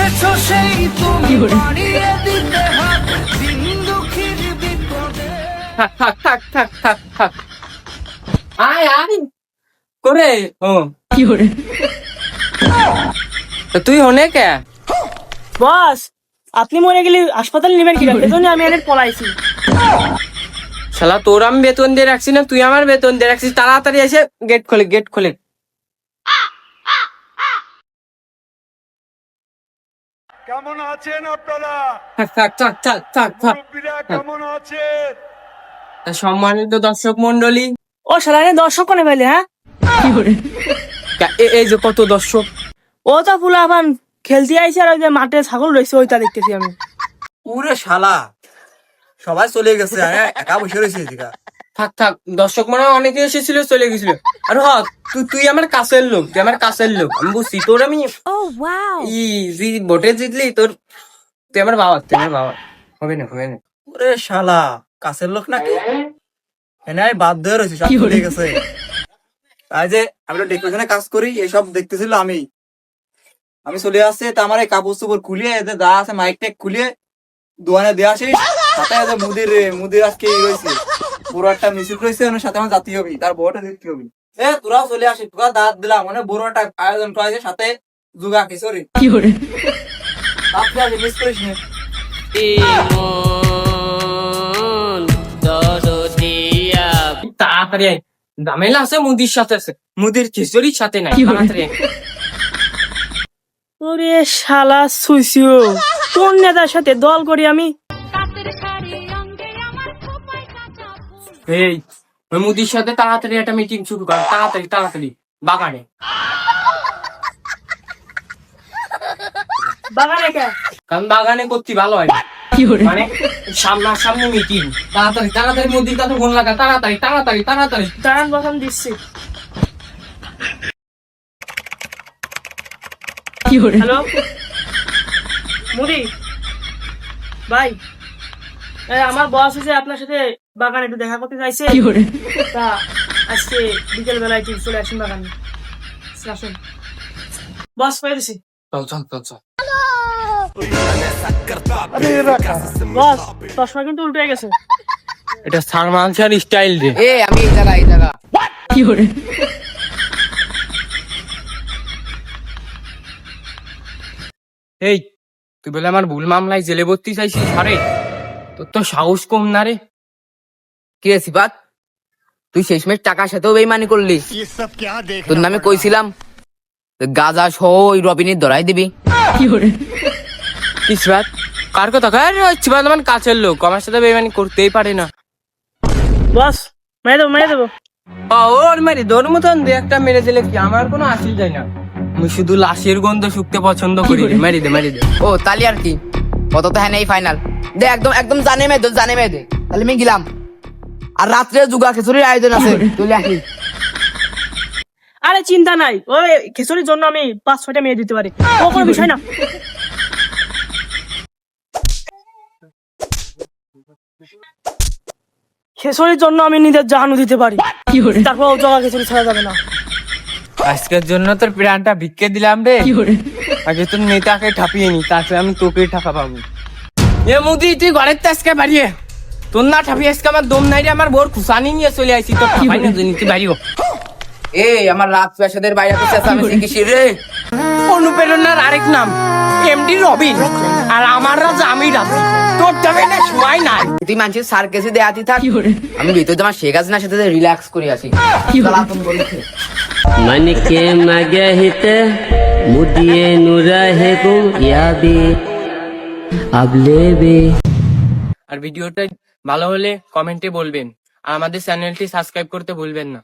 এসেছ সেই তুমি বাড়িয়ে দিতে হাত দুঃখীর বিপদে। থাক থাক থাক থাক থাক থাক। আয় আয়। করে। ও। তো তুই হনে কে? বস আপনি মরে গেলে হাসপাতালে নেবেন কি এজন্য আমি এনে পলাইছি। শালা তোর আমি বেতন দিয়ে রাখছি না তুই আমার বেতন দিয়ে রাখছিস। তাড়াতাড়ি এসে গেট খোলে গেট খোলে। কেমন আছেন আপনারা? থাক থাক থাক থাক থাক থাক। কেমন আছেন? সম্মানিত দর্শক মন্ডলী ও সালানে দর্শক কোনে ফেলে হ্যাঁ? এই যে কত দর্শক। ও তো পুলা আবার খেলতে আইছে আর ওই যে মাঠে ছাগল রয়েছে ওইটা দেখতেছি আমি। পুরে শালা। সবাই চলে গেছে একা বসে রয়েছি এদিকে। থাক থাক দর্শক মনে হয় অনেকে এসেছিল চলে গেছিল। আর হ তুই তুই আমার কাছের লোক তুই আমার কাছের লোক আমি বুঝছি তোর আমি ই ভোটে জিতলি তোর তুই আমার বাবা তুই আমার বাবা। হবে না হবে না। পুরে শালা কাছের লোক নাকি? এনে আমি বাধ্য হয়ে রয়েছি সব চলে গেছে। তাই যে আমি তো ডেকোরেশনে কাজ করি এসব দেখতেছিল আমি। আমি চলে আসছে তা আমার এই কাপড় চোপড় খুলিয়ে এদের দা আছে মাইক টেক খুলিয়ে দোয়ানে দেওয়া আসিস সাথে মুদির মুদির আজকে রয়েছে। বড় একটা মিছিল রয়েছে ওনার সাথে আমার জাতি হবি তার বড়টা দেখতে হবি এ তোরাও চলে তোরা দাঁত দিলাম মানে বড় একটা আয়োজন করা সাথে যুগা কিশোরী তারপরে মিস করিস না। তাড়াতাড়ি। ঝামেলা আছে মুদির সাথে আছে। মুদির খিচুড়ির সাথে নাই। তাড়াতাড়ি ওরে শালা সুইসিও কোন নেতার সাথে দল করি আমি? এই ওই মুদির সাথে তাড়াতাড়ি একটা মিটিং শুরু কর তাড়াতাড়ি তাড়াতাড়ি বাগানে। বাগানে কারণ বাগানে করতে ভালো হয় মানে সামনা সামনে মিটিং তাড়াতাড়ি তাড়াতাড়ি মুদির কাছে ফোন লাগা তাড়াতাড়ি তাড়াতাড়ি তাড়াতাড়ি। দাঁড়ান বসান দিচ্ছি। হ্যালো? মুদি ভাই। আমার বস হচ্ছে আপনার সাথে বাগানে একটু দেখা করতে চাইছে। তা আজকে বিকেল বেলায় ঠিক চলে আসুন বাগানে। আসুন। বস পেয়ে দিছি। চল চল চল চল। বস চশমা কিন্তু উল্টে গেছে। এটা সালমান শাহর স্টাইল রে। এ আমি এই জায়গা এই জায়গা। এই তুই বলে আমার ভুল মামলায় জেলে ভর্তি চাইছিস আরে? তোর তো সাহস কম না রে। কি রে সিফাত? তুই শেষমেশ টাকার সাথেও বেইমানি করলি তোর নামে কইছিলাম গাজা সহ ওই রবিনের ধরাই দিবি। কিসবাত কার কথা? কয় রে কিসবাত আমার কাছের লোক আমার সাথে বেমানি করতেই পারে না। বস মেরে দেবো মেরে দেবো। ও, ওর মেরে তোর মতন দু একটা মেরে দিলে কি আমার কোনো আসিল যায় না। আমি শুধু লাশের গন্ধ শুকতে পছন্দ করি রে। মেরে দে মেরে দে। ও তালি আর কি? কত তো হ্যাঁ নেই ফাইনাল দে একদম একদম জানে মেয়ে দে জানে মেয়ে দে। তাহলে আমি গেলাম। আর রাত্রে যুগা খিচুড়ির আয়োজন আছে চলে আসি আরে চিন্তা নাই। ওই খিচুড়ির জন্য আমি পাঁচ ছয়টা মেয়ে দিতে পারি। ও কোনো বিষয় না। খিচুড়ির জন্য আমি নিজের জাহানু দিতে পারি। তারপর ও জগা খিচুড়ি ছাড়া যাবে না। আজকের জন্য তোর প্রাণটা ভিক্ষে দিলাম রে। আগে তোর নেতাকে ঠাপিয়ে নি তারপরে আমি তোকে টাকা পাবো। এ মুদি তুই ঘরের তো আজকে বাড়িয়ে তোর না ঠাপি আজকে আমার দম নাই রে আমার বোর খুশানি নিয়ে চলে আইছি। তোর ঠাপাই না তুই বাড়িও এই আমার রাত প্রাসাদের বাইরে তো চেঁচামেচি কিসির রে। অনুপ্রেরণার আরেক নাম এমডি রবিন। আর আমার রাজা আমি রাজি তোর তবে না সময় নাই। তুই মানুষের সার্কেসে দেয়াতি থাক। আমি ভিতরে তোমার শেখ হাসিনার সাথে রিল্যাক্স করে আসি মানে কে মাগে হিতে মুদিয়ে নুরা হে গো ইয়াবি अब लेबे আর ভিডিওটা ভালো হলে কমেন্টে বলবেন আর আমাদের চ্যানেলটি সাবস্ক্রাইব করতে ভুলবেন না